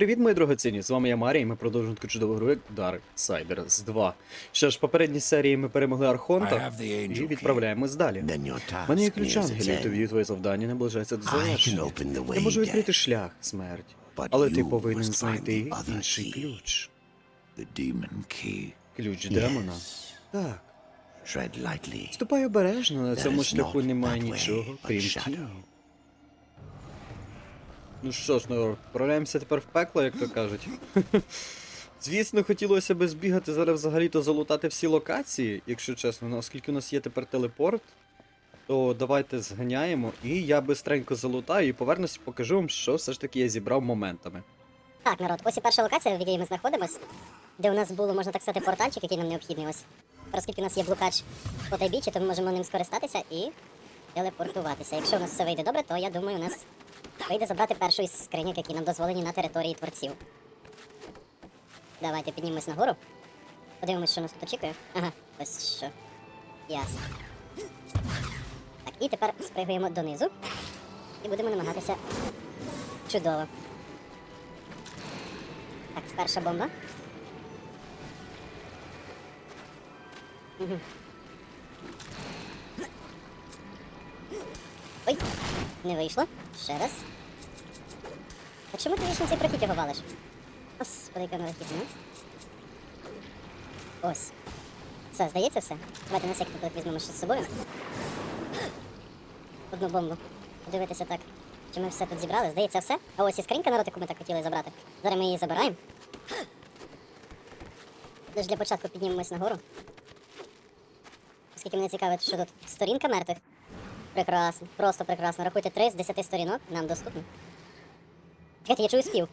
привіт, мої дорогоцінні! З вами я Марій, і ми продовжуємо таку чудову гру як Darksiders 2. Що ж, в попередній серії ми перемогли Архонта і відправляємось далі. У мене є ключ ангелів, тобі твоє завдання наближається до завершення. Я можу відкрити шлях, смерть. Але ти повинен знайти інший ключ. Ключ демона. Так. Ступай обережно, на цьому шляху немає нічого, крім shadow. Ну що ж, ну, відправляємося тепер в пекло, як то кажуть. Звісно, хотілося би збігати зараз взагалі-то залутати всі локації, якщо чесно, ну, оскільки у нас є тепер телепорт, то давайте зганяємо, і я бистренько залутаю і повернусь, покажу вам, що все ж таки я зібрав моментами. Так, народ, ось і перша локація, в якій ми знаходимось, де у нас було, можна так сказати, портальчик, який нам необхідний ось. Оскільки у нас є блукач по той бічі, то ми можемо ним скористатися і телепортуватися. Якщо у нас все вийде добре, то я думаю, у нас вийде забрати першу із скриньок, які нам дозволені на території творців. Давайте піднімемось нагору. Подивимось, що нас тут очікує. Ага, ось що. Ясно. Так, і тепер спригуємо донизу. І будемо намагатися. Чудово. Так, перша бомба. Ой, не вийшло. Ще раз. А чому ти вічно цей прохід його валиш? Господи, яка вона. Ось. Все, здається все. Давайте на всякий випадок візьмемо ще з собою. Одну бомбу. Подивитися так. Чи ми все тут зібрали? Здається, все. А ось і скринька народ, яку ми так хотіли забрати. Зараз ми її забираємо. Лиш для початку піднімемось нагору. Оскільки мене цікавить, що тут сторінка мертвих. Прекрасно, просто прекрасно. Рахуйте 3 з 10 сторінок, нам доступно. Чекайте, я чую спів.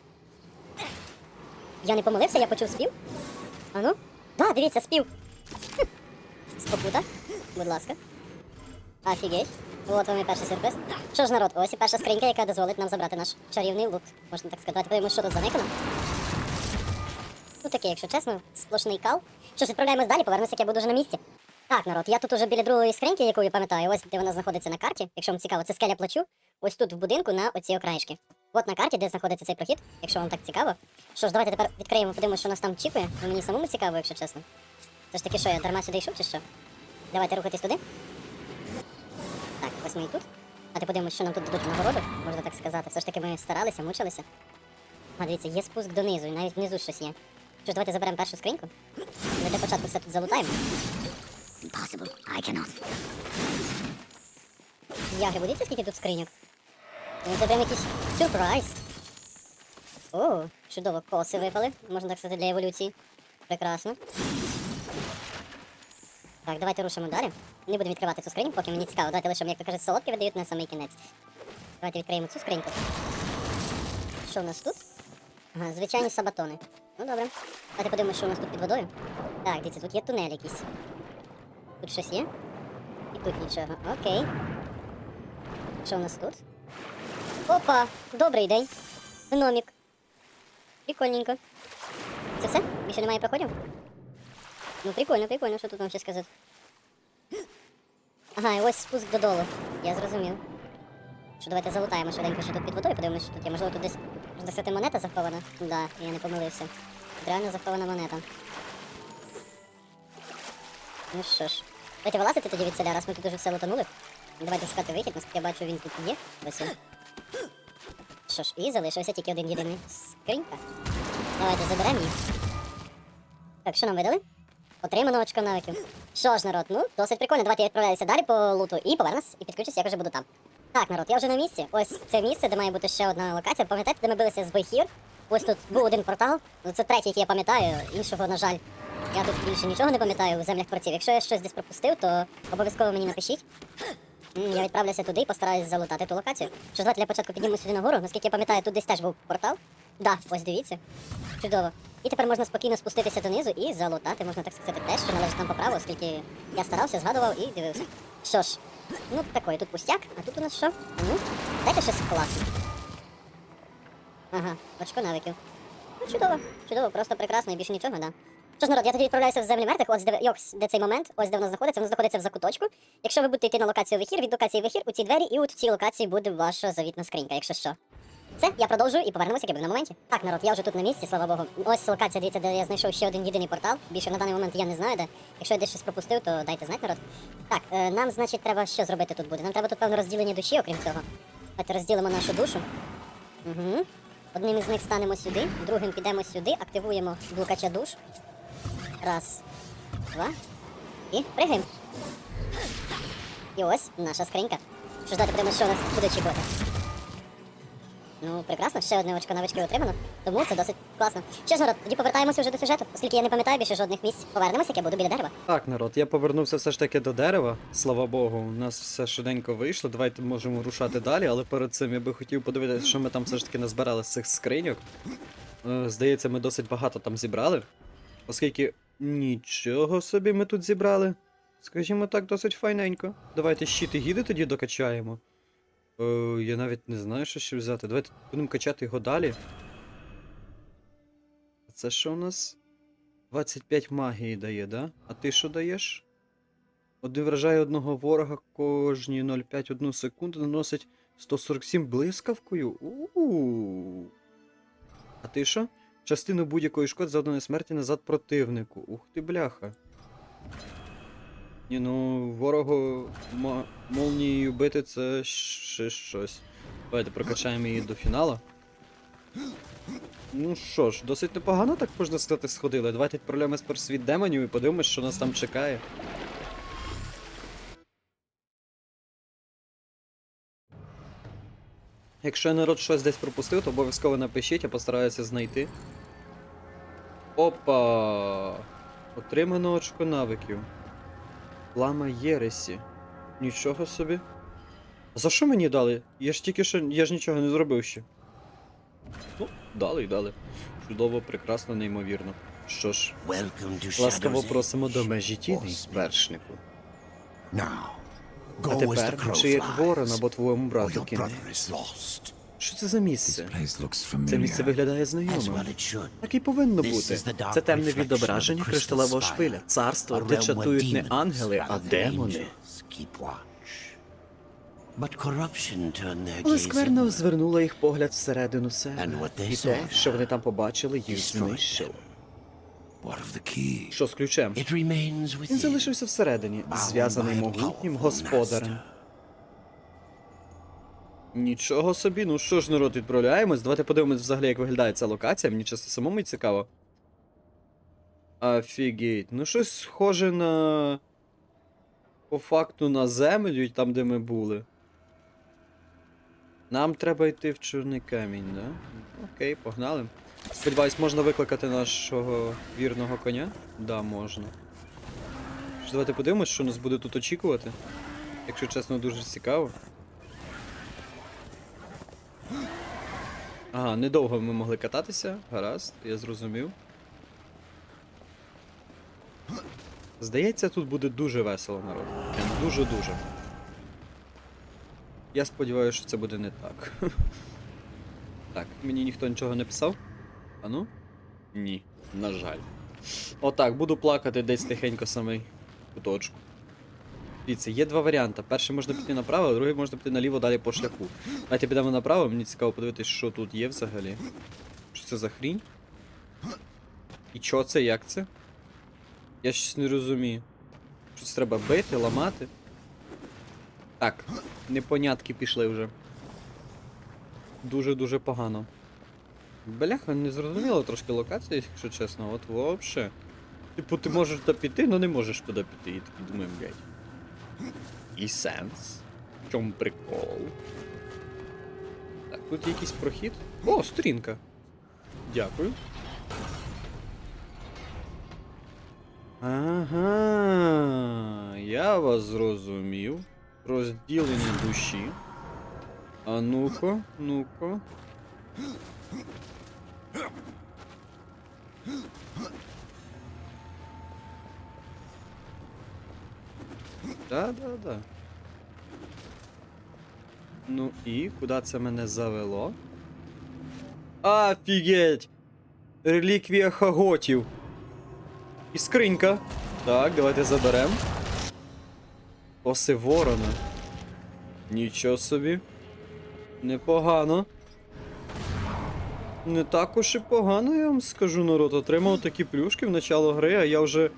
Я не помилився, я почув спів. А ну? Да, дивіться, спів. Спокута, будь ласка. Офігеть. От вам і перший сюрприз. Що ж, народ, ось і перша скринька, яка дозволить нам забрати наш чарівний лут. Можна так сказати. Подивимось, що тут заникано. Ну таке, якщо чесно, сплошний кал. Що ж, відправляємось далі, повернемося, як я буду вже на місці. Так, народ, я тут уже біля другої скриньки, яку я пам'ятаю, ось де вона знаходиться на карті. Якщо вам цікаво, це скеля плачу. Ось тут в будинку на оцій окраїшки. От на карті, де знаходиться цей прохід, якщо вам так цікаво. Що ж, давайте тепер відкриємо, подивимося, що нас там очікує. Ну мені самому цікаво, якщо чесно. Це ж таки, що я дарма сюди йшов чи що? Давайте рухатись туди. Так, ось ми і тут. А ти подивимось, що нам тут дадуть нагороду, можна так сказати. Все ж таки ми старалися, мучилися. А дивіться, є спуск донизу, і навіть внизу щось є. Що ж, давайте заберемо першу скриньку. Ми для початку все тут залутаємо. Impossible, I cannot. Яги, будете скільки тут скриньок? Це прям якийсь сюрприз. О, чудово, коси випали, можна так сказати, для еволюції. Прекрасно. Так, давайте рушимо далі. Не будемо відкривати цю скриньку, поки мені цікаво. Давайте лише, як то кажуть, солодкі видають на самий кінець. Давайте відкриємо цю скриньку. Що у нас тут? Ага, звичайні сабатони. Ну добре. Давайте подивимося, що у нас тут під водою. Так, дивіться, тут є тунель якийсь. Тут щось є? І тут нічого. Окей. Що у нас тут? Опа! Добрий день. Гномік. Прикольненько. Це все? Більше немає проходів? Ну прикольно, прикольно, що тут вам ще сказати. Ага, і ось спуск додолу. Я зрозумів. Що давайте залутаємо швиденько, що тут під водою, подивимося, що тут є. Можливо, тут десь сказати, монета захована. Да, я не помилився. Реально захована монета. Ну що ж, давайте вилазити тоді від селя, раз ми тут уже все лутанули. Давайте шукати вихід, наскільки я бачу, він тут є. Ось він. Що ж, і залишився тільки один єдиний скринька. Давайте заберемо її. Так, що нам видали? Отримано очко навиків. Що ж, народ, ну, досить прикольно. Давайте я відправляюся далі по луту і повернусь, і підключусь, як вже буду там. Так, народ, я вже на місці. Ось це місце, де має бути ще одна локація. Пам'ятаєте, де ми билися з Вейхір? Ось тут був один портал. Ну, це третій, який я пам'ятаю, іншого, на жаль. Я тут більше нічого не пам'ятаю в землях творців. Якщо я щось десь пропустив, то обов'язково мені напишіть. Я відправлюся туди і постараюсь залутати ту локацію. Що давайте для початку підніму сюди нагору. Наскільки я пам'ятаю, тут десь теж був портал. Да, ось дивіться. Чудово. І тепер можна спокійно спуститися донизу і залутати, можна так сказати, те, що належить нам по праву, оскільки я старався, згадував і дивився. Що ж, ну такої, тут пустяк, а тут у нас що? Ну, дайте щось класне. Ага, очко навиків. Ну, чудово, чудово, просто прекрасно і більше нічого, да. Що ж, народ, я тоді відправляюся в землі мертвих, ось де, ось де цей момент, ось де воно знаходиться, воно знаходиться в закуточку. Якщо ви будете йти на локацію вихір, від локації вихір у ці двері, і от в цій локації буде ваша завітна скринька, якщо що. Все, я продовжую і повернемося, як я буду на моменті. Так, народ, я вже тут на місці, слава Богу. Ось локація, дивіться, де я знайшов ще один єдиний портал. Більше на даний момент я не знаю, де. Якщо я десь щось пропустив, то дайте знати, народ. Так, е, нам, значить, треба що зробити тут буде? Нам треба тут певне розділення душі, окрім цього. Давайте розділимо нашу душу. Угу. Одним із них станемо сюди, другим підемо сюди, активуємо блукача душ. Раз, два. І пригаємо. І ось наша скринька. Що ж подивимося, що нас буде очікувати. Ну, прекрасно, ще одне очко новички отримано, тому це досить класно. Що ж, народ, тоді повертаємося вже до сюжету, оскільки я не пам'ятаю більше жодних місць. Повернемося, як я буду біля дерева. Так, народ, я повернувся все ж таки до дерева. Слава Богу, у нас все швиденько вийшло. Давайте можемо рушати далі, але перед цим я би хотів подивитися, що ми там все ж таки назбирали з цих скриньок. Е, Здається, ми досить багато там зібрали. Оскільки нічого собі ми тут зібрали. Скажімо так, досить файненько. Давайте щити гіди тоді докачаємо. Е, я навіть не знаю, що ще взяти. Давайте будемо качати його далі. А Це що у нас? 25 магії дає, да? А ти що даєш? Один вражає одного ворога кожні 0,5 одну секунду наносить 147 блискавкою. У-у-у. А ти що? Частину будь-якої шкод завданої смерті назад противнику. Ух ти бляха. Ні, ну ворогу мо- молнією бити це ще щось. Давайте прокачаємо її до фіналу. Ну що ж, досить непогано, так можна сказати, сходили. Давайте відправляємось про світ демонів і подивимось, що нас там чекає. Якщо я народ щось десь пропустив, то обов'язково напишіть, я постараюся знайти. Опа! Отримано очко навиків. Лама Єресі. Нічого собі. А за що мені дали? Я ж тільки що. Я ж нічого не зробив ще. Ну, дали й дали. Чудово, прекрасно, неймовірно. Що ж, ласкаво просимо до межі тіни, вершнику. Now, А тепер, чи як ворон або твоєму брату lost. Що це за місце? Це місце виглядає знайомим. Так і повинно бути. Це темне відображення кришталевого шпиля, царство, де чатують не ангели, а демони. Але скверно звернула їх погляд всередину себе. І те, що вони там побачили, їх знищило. Що з ключем? Він залишився всередині, зв'язаний могутнім господарем. Нічого собі, ну що ж, народ, відправляємось. Давайте подивимось взагалі, як виглядає ця локація. Мені чесно самому цікаво. Офігеть. Ну щось схоже на. По факту на землю, там, де ми були. Нам треба йти в чорний камінь, да? Окей, погнали. Сподіваюсь, можна викликати нашого вірного коня? Да, можна. Що, Давайте подивимось, що нас буде тут очікувати. Якщо чесно, дуже цікаво. Ага, недовго ми могли кататися. Гаразд, я зрозумів. Здається, тут буде дуже весело, народ. Дуже-дуже. Я сподіваюся, що це буде не так. Так, мені ніхто нічого не писав? А ну? Ні, на жаль. Отак, буду плакати десь тихенько самий куточку. Дивіться, є два варіанти. Перший можна піти направо, а другий можна піти наліво далі по шляху. Давайте підемо направо, мені цікаво подивитись, що тут є взагалі. Що це за хрінь? І чого це, як це? Я щось не розумію. Що це треба бити, ламати? Так, непонятки пішли вже. Дуже-дуже погано. Бляха, не зрозуміло трошки локація, якщо чесно, от вообще. Типу, ти можеш туди піти, але не можеш туди піти. І такий думаю, блядь. І сенс. В чому прикол? Так, тут є якийсь прохід. О, сторінка. Дякую. Ага, я вас зрозумів. Розділення душі. А ну-ка, ну-ка. Да, да, да. Ну і куди це мене завело? Офігеть! Реліквія Хаготів. І скринька. Так, давайте заберем. Оси ворона. Нічого собі. Непогано. Не так уж і погано, я вам скажу, народ. Отримав такі плюшки в начало гри, а я вже,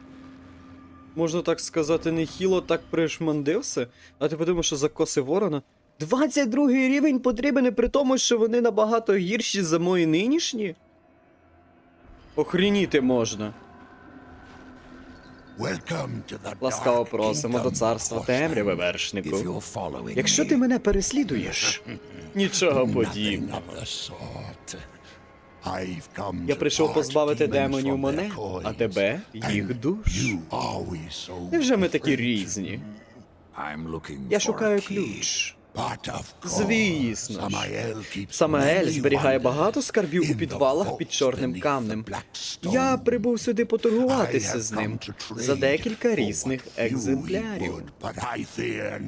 можна так сказати, нехіло так пришмандився. А ти подумав, що закоси ворона. 22 рівень потрібен і при тому, що вони набагато гірші за мої нинішні? Охреніти можна. Ласкаво просимо до царства темряви, вершнику. Якщо ти мене переслідуєш, нічого подібного. Я прийшов позбавити демонів мене, а тебе їх душ. Невже ми такі різні? Я шукаю ключ. Звісно. Самаель зберігає багато скарбів у підвалах під чорним камнем. Я прибув сюди поторгуватися з ним за декілька різних екземплярів.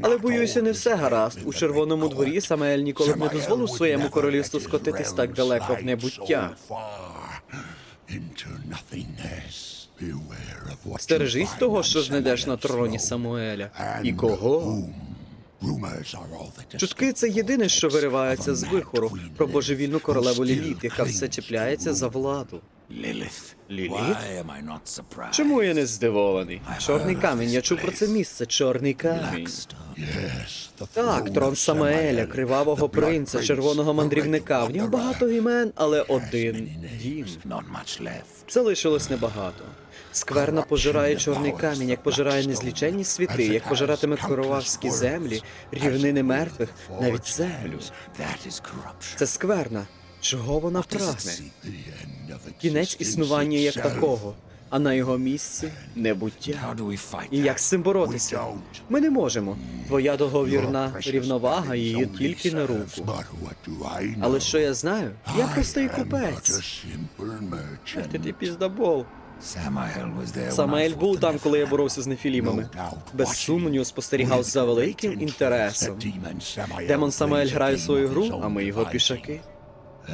Але боюся, не все гаразд. У червоному дворі Самаель ніколи б не дозволив своєму королівству скотитись так далеко в небуття. Стережись того, що знайдеш на троні Самуеля. І кого? Чутки це єдине, що виривається з вихору про божевільну королеву Ліліт, яка все чіпляється за владу. Ліліт? Чому? Я не здивований? Чорний камінь, я чув про це місце. Чорний камінь. Так, трон Самаеля, кривавого принца, червоного мандрівника. В нього багато імен, але один дім. Залишилось небагато. Скверна пожирає чорний камінь, як пожирає незліченні світи, як пожиратиме коровавські землі, рівнини мертвих, навіть землю. Це скверна. Чого вона прагне? Кінець існування як такого, а на його місці небуття. І як з цим боротися? Ми не можемо. Твоя договірна рівновага її тільки на руку. Але що я знаю? Я простий купець. Ти ти піздабол. Самаель був там, коли я боровся з нефілімами. Без сумніву спостерігав за великим інтересом. Демон Самаель грає свою гру, а ми його пішаки.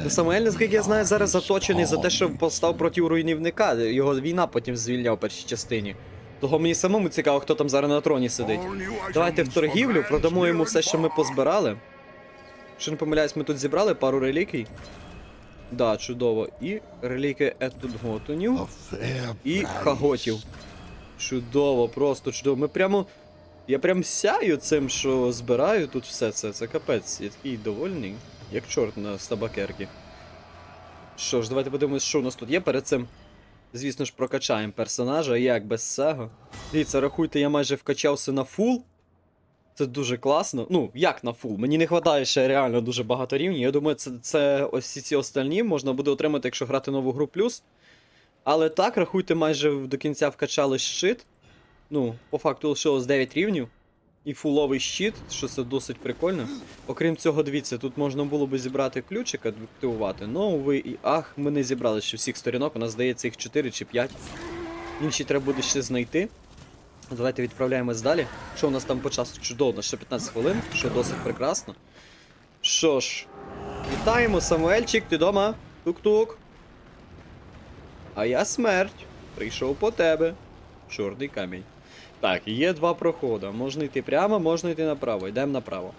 Ну, Самуель, наскільки я знаю, зараз заточений за те, що постав проти руйнівника. Його війна потім звільняв в першій частині. Того мені самому цікаво, хто там зараз на троні сидить. Давайте в торгівлю, продамо йому все, що ми позбирали. Якщо не помиляюсь, ми тут зібрали пару реліквій. Да, чудово. І релікви Етудготунів, і Хаготів. Чудово, просто чудово. Ми прямо. Я прям сяю цим, що збираю тут все це. Це капець. Я такий довольний, як чорт на стабакерки. Що ж, давайте подивимось, що у нас тут є перед цим. Звісно ж, прокачаємо персонажа, як без цього. Дивіться, рахуйте, я майже вкачався на фул. Це дуже класно. Ну, як на фул. Мені не вистачає ще реально дуже багато рівнів. Я думаю, це, це ось ці остальні можна буде отримати, якщо грати нову гру плюс. Але так, рахуйте, майже до кінця вкачали щит. Ну, по факту лишилось 9 рівнів. І фуловий щит, що це досить прикольно. Окрім цього, дивіться, тут можна було би зібрати ключик, активувати. Ну, ви і ах, ми не зібрали ще всіх сторінок, у нас здається їх 4 чи 5. Інші треба буде ще знайти. Давайте відправляємось далі. Що у нас там по часу? Чудово, ще 15 хвилин, що досить прекрасно. Що ж, вітаємо, Самуельчик, ти дома? Тук-тук. А я смерть. Прийшов по тебе. Чорний камінь. Так, є два проходи. Можна йти прямо, можна йти направо. Йдемо направо.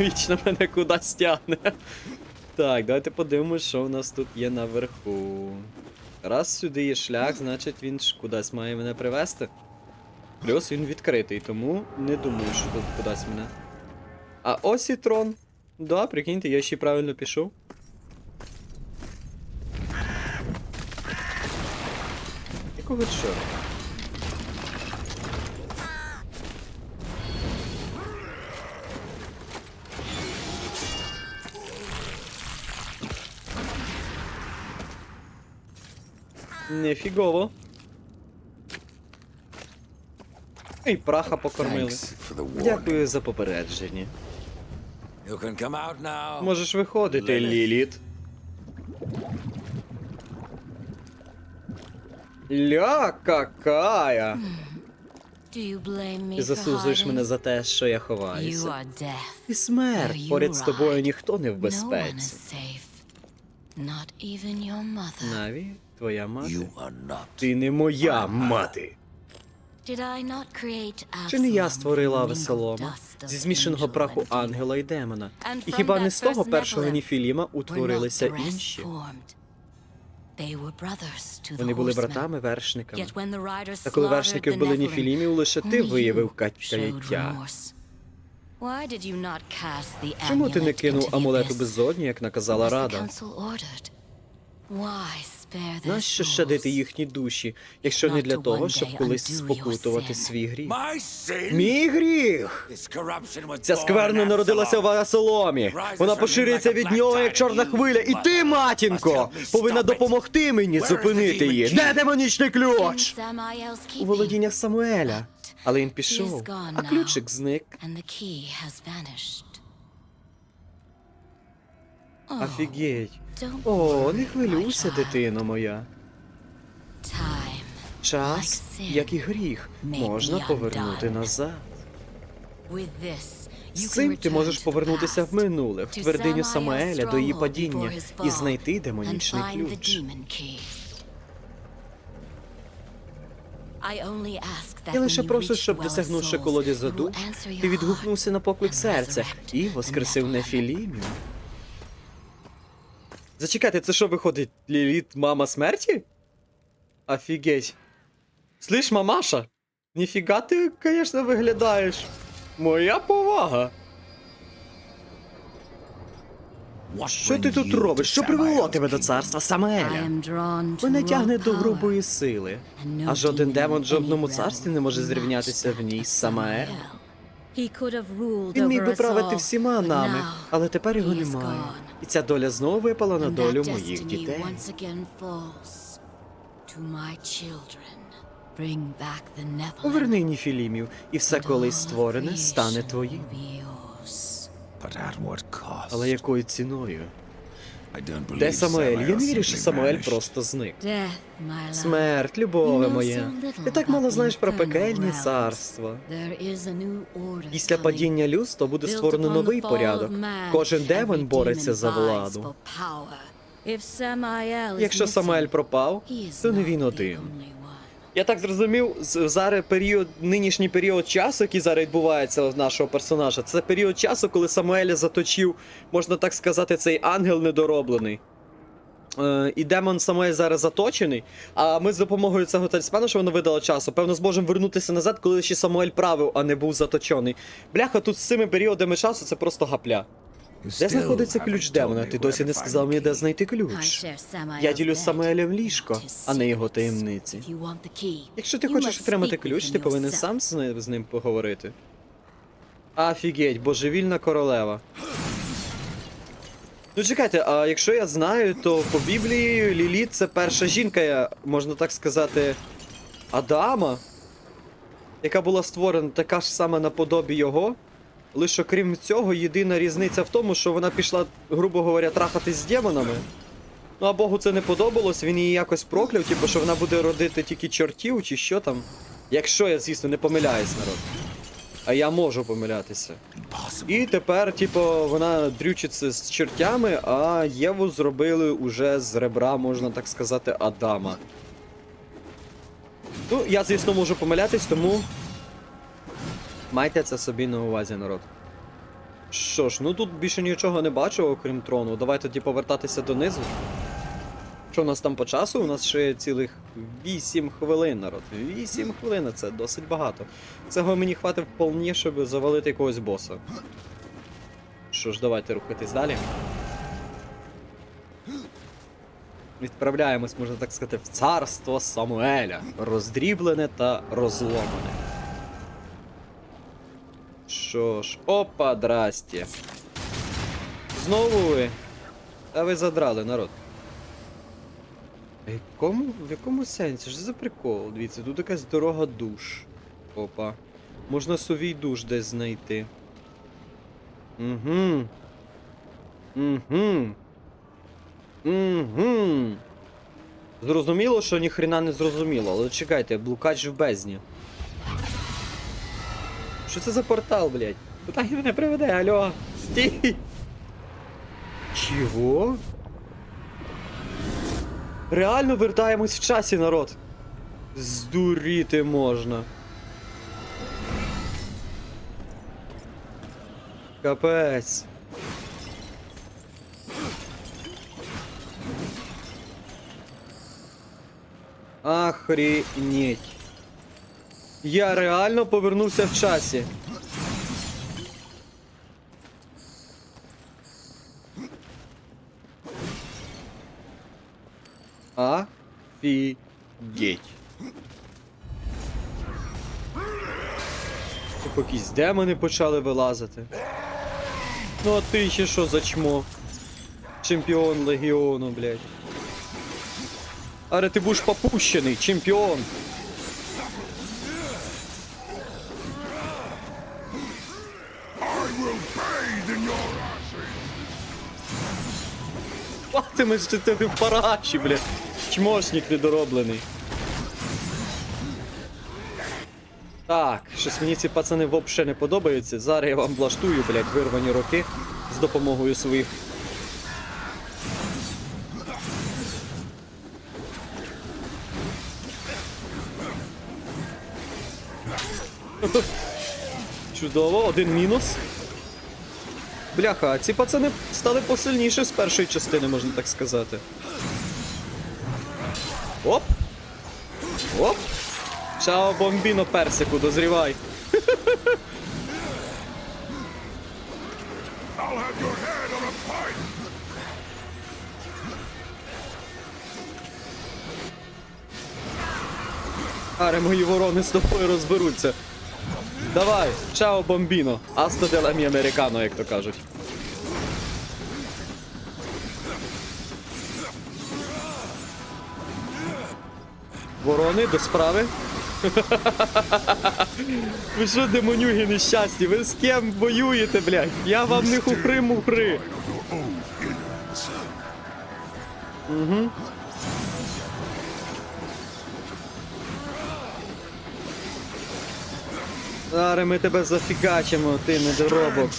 Вічно мене кудись тягне. Так, давайте подивимось, що у нас тут є наверху. Раз сюди є шлях, значить він ж кудись має мене привезти. Плюс він відкритий, тому не думаю, що тут кудись мене. А ось і трон. Да, прикиньте, я ще правильно пішов. Якого чорта? Нефігово. І праха покормили. Дякую за попередження. Можеш виходити, Ліліт. Ля какая! Ти засуджуєш мене за те, що я ховаюся. І смерть. Поряд з тобою ніхто не в безпеці. Наві, твоя мати. Ти не моя мати. Чи не я створила Авесолома зі змішаного праху ангела і демона? І хіба не з того першого Ніфіліма утворилися інші? Вони були братами вершниками. Та коли були Nephilim, Ніфілімів, лише ти виявив you ка- showed каяття. remorse. Why did you not cast the Чому ти не кинув the амулет у abyss? безодню, як наказала Рада? Нащо щадити їхні душі, якщо не для того, щоб колись спокутувати свій гріх? Мій гріх! This corruption was Ця скверна народилася в. Авесоломі. Вона поширюється від нього, як чорна хвиля. І ти, матінко, повинна допомогти мені зупинити її. Де демонічний ключ? У володіннях Самуеля. Але він пішов, а ключик зник. Офігеть. О, не хвилюйся, дитино моя. Час, як і гріх, можна повернути назад. З цим ти можеш повернутися в минуле, в твердиню Самаеля до її падіння і знайти демонічний ключ. Я лише прошу, щоб досягнувши answer your ти відгукнувся на поклик серця і воскресив Nephilim. Зачекайте, це що виходить? Ліліт мама смерті? Офігеть. Слиш, мамаша? Ніфіга ти, звісно, виглядаєш. Моя повага. Що ти тут робиш? Що привело тебе до царства am Мене тягне до грубої сили, а жоден демон в жодному царстві не може зрівнятися в ній з Самаелем. Він міг би over us правити всіма нами, але тепер його немає. І ця доля знову випала на долю моїх дітей. once again falls to my children. Bring back the Nephilim. Поверни Ніфілімів, і все колись створене стане твоїм. will be yours. But at what cost? Але якою ціною? Де Самуель? Я не вірю, що Самуель просто зник. Смерть, любове моя. Ти так мало знаєш про пекельні царства. Після падіння людства буде створено новий порядок. Кожен демон бореться за владу. Якщо Самуель пропав, то не він один. Я так зрозумів, зараз період, нинішній період часу, який зараз відбувається у нашого персонажа, це період часу, коли Самуеля заточив, можна так сказати, цей ангел недороблений. Е, і демон Самуель зараз заточений, а ми з допомогою цього талісману, що воно видало часу, певно, зможемо вернутися назад, коли ще Самуель правив, а не був заточений. Бляха, тут з цими періодами часу це просто гапля. Де знаходиться ключ демона? Ти досі не сказав мені, де знайти ключ. Я ділю з Самуелем ліжко, а не його таємниці. Якщо ти хочеш отримати ключ, ти повинен сам з ним, з ним поговорити. Офігеть, божевільна королева. Ну чекайте, а якщо я знаю, то по Біблії Ліліт це перша жінка, можна так сказати, Адама, яка була створена така ж сама наподобі його. Лише крім цього, єдина різниця в тому, що вона пішла, грубо говоря, трахатись з демонами. Ну а Богу це не подобалось, він її якось прокляв, типу, що вона буде родити тільки чортів чи що там. Якщо я, звісно, не помиляюсь, народ. А я можу помилятися. І тепер, типу, вона дрючиться з чертями, а Єву зробили уже з ребра, можна так сказати, Адама. Ну, я, звісно, можу помилятись, тому. Майте це собі на увазі, народ. Що ж, ну тут більше нічого не бачу, окрім трону. Давай тоді повертатися донизу. Що у нас там по часу? У нас ще цілих 8 хвилин, народ. 8 хвилин це досить багато. Цього мені хватить вполне, щоб завалити якогось боса. Що ж, давайте рухатись далі. Відправляємось, можна так сказати, в царство Самуеля. Роздріблене та розломане. Що ж, опа, драсті. Знову ви. Та ви задрали, народ. В якому, в якому сенсі? Що за прикол? Дивіться, тут якась дорога душ. Опа. Можна совій душ десь знайти. Угу. Угу. Угу. Зрозуміло, що ніхрена не зрозуміло, але чекайте, блукач в бездні. Що це за портал, блядь? Куда він мене приведе, алло? Стій! Чого? Реально вертаємось в часі, народ. Здуріти можна. Капець. Охренеть. Я реально повернувся в часі. Офігеть. Типу якісь демони почали вилазити. Ну а ти ще що за чмо? Чемпіон легіону, блядь. Аре ти будеш попущений, чемпіон. Хватиме, що ти в параші, блядь. Чмошник недороблений. Так, щось мені ці пацани взагалі не подобаються. Зараз я вам влаштую, блядь, вирвані роки з допомогою своїх. Чудово, один мінус. Бляха, ці пацани стали посильніше з першої частини, можна так сказати. Оп! Оп! Чао, бомбіно персику, дозрівай. Аре, мої ворони з тобою розберуться. Давай, чао, бомбіно. Асто де ламі американо, як то кажуть. Ворони до справи. Ви що, демонюги нещасні? Ви з ким воюєте, блядь? Я вам не хухри-мухри. Угу. Зараз ми тебе зафігачимо, ти недоробок.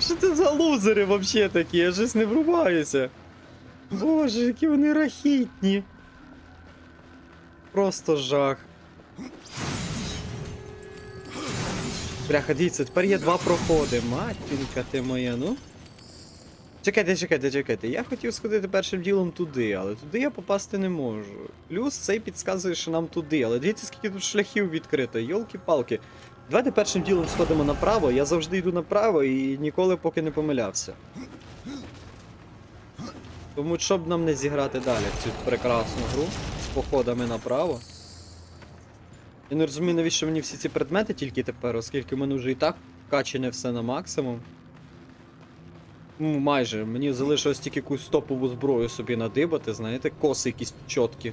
Що це за лузери вообще такі? Я щось не врубаюся. Боже, які вони рахітні. Просто жах. Бляха, дивіться, тепер є два проходи. Матінка ти моя, ну. Чекайте, чекайте, чекайте. Я хотів сходити першим ділом туди, але туди я попасти не можу. Плюс цей підказує, що нам туди, але дивіться, скільки тут шляхів відкрито. Йолки-палки. Давайте першим ділом сходимо направо. Я завжди йду направо і ніколи поки не помилявся. Тому щоб нам не зіграти далі в цю прекрасну гру з походами направо. Я не розумію, навіщо мені всі ці предмети тільки тепер, оскільки в мене вже і так качене все на максимум. Ну, майже. Мені залишилось тільки якусь топову зброю собі надибати, знаєте, коси якісь чіткі.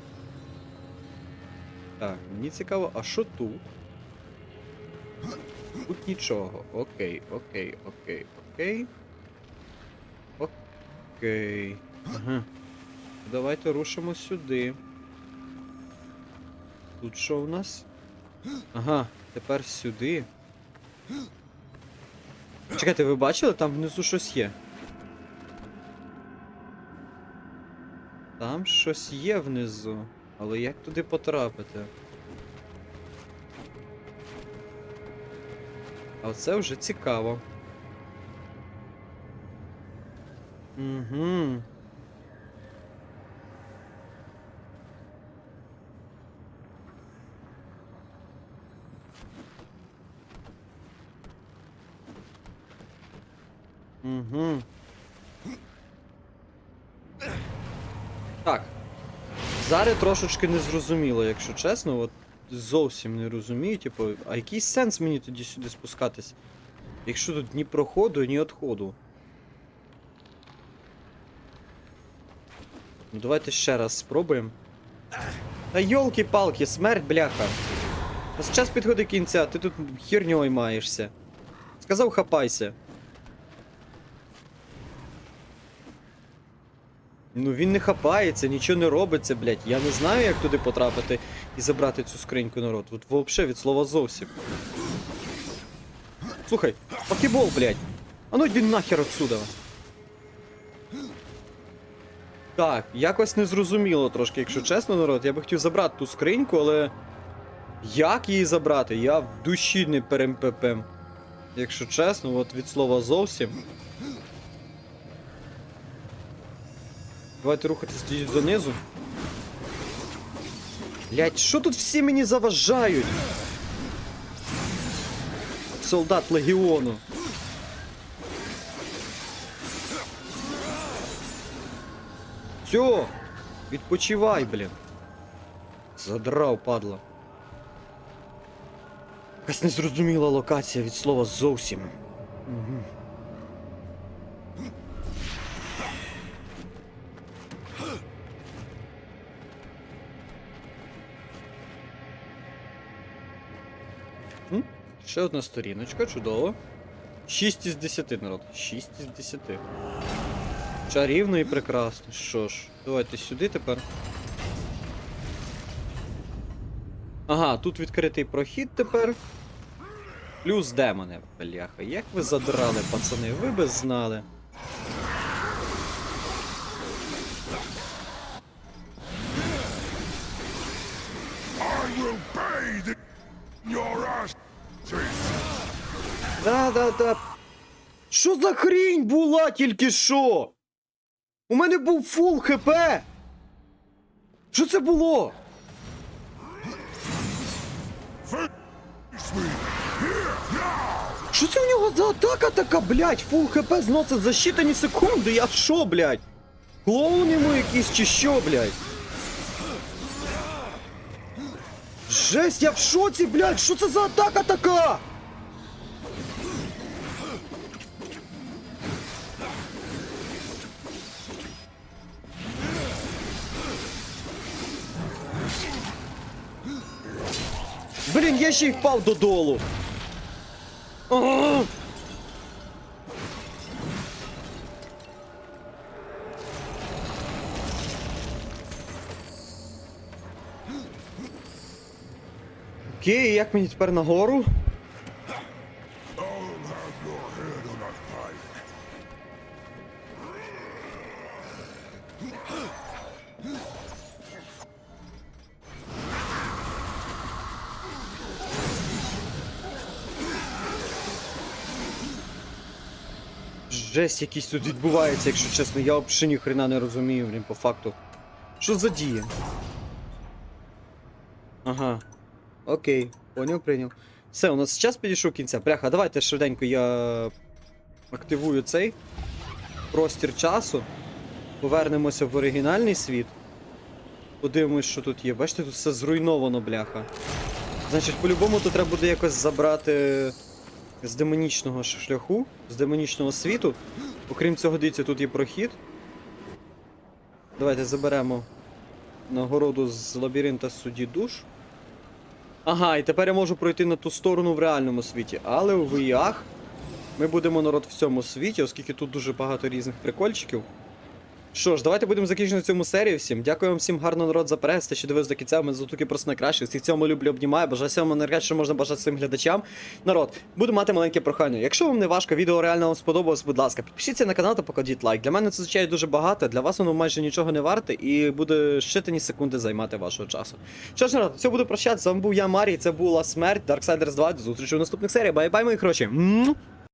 Так, мені цікаво, а що тут? Тут нічого. Окей, окей, окей, окей. Окей. Ага. Давайте рушимо сюди. Тут що у нас? Ага, тепер сюди. Чекайте, ви бачили? Там внизу щось є. Там щось є внизу. Але як туди потрапити? А оце вже цікаво. Угу. Угу. Так. Зараз трошечки не зрозуміло, якщо чесно, от зовсім не розумію, типу, а який сенс мені тоді сюди спускатись? Якщо тут ні проходу, ні відходу. Ну давайте ще раз спробуємо. Та йолки-палки, смерть, бляха. А час підходить кінця, ти тут херньою маєшся. Сказав, хапайся. Ну він не хапається, нічого не робиться, блядь. Я не знаю, як туди потрапити і забрати цю скриньку народ. От взагалі від слова зовсім. Слухай, покебол, блядь. А ну йди нахер отсюда. Так, якось незрозуміло трошки, якщо чесно, народ. Я би хотів забрати ту скриньку, але. Як її забрати? Я в душі не перемпепем. Якщо чесно, от від слова зовсім. Давайте рухатись тоді донизу. Блять, що тут всі мені заважають? Солдат легіону. Все, відпочивай, блін. Задрав, падла. Якась незрозуміла локація від слова зовсім. Угу. Ще одна сторіночка, чудово. 6 із 10, народ. 6 із 10. Чарівно і прекрасно. Що ж, давайте сюди тепер. Ага, тут відкритий прохід тепер. Плюс демони, бляха. Як ви задрали, пацани, ви би знали. Да, да. Що за хрінь була тільки що? У мене був фул хп. Що це було? Що це у нього за атака така, блядь? Фул хп зносить за щитані секунди. Я що, блядь? Клоун йому якийсь чи що, блядь? Жесть, я в шоці, блядь, що це за атака така? Я ще й впав додолу. Окей, як мені тепер нагору? Жесть, якийсь тут відбувається, якщо чесно. Я взагалі ні хрена не розумію, блін, по факту. Що за дія? Ага. Окей, поняв, прийняв. Все, у нас час підійшов кінця. Бляха, давайте швиденько я активую цей простір часу. Повернемося в оригінальний світ. Подивимось, що тут є. Бачите, тут все зруйновано, бляха. Значить, по-любому тут треба буде якось забрати з демонічного шляху, з демонічного світу. Окрім цього, дивіться, тут є прохід. Давайте заберемо нагороду з лабіринта судді душ. Ага, і тепер я можу пройти на ту сторону в реальному світі. Але у VR ми будемо народ в цьому світі, оскільки тут дуже багато різних прикольчиків. Що ж, давайте будемо закінчити цьому серію всім. Дякую вам всім гарно народ за перегляд, що дивились до кінця. Ми затуки просто найкраще. Всіх цьому люблю, обнімаю. Бажаю всьому найкраще, що можна бажати своїм глядачам. Народ, буду мати маленьке прохання. Якщо вам не важко, відео реально вам сподобалось, будь ласка, підпишіться на канал та покладіть лайк. Для мене це звичайно дуже багато, для вас воно майже нічого не варте і буде щитані секунди займати вашого часу. Що ж, народ, все буду прощатися. З вами був я, Марій, це була смерть, Darksiders 2. До зустрічі у наступних серіях. Бай-бай, мої хороші.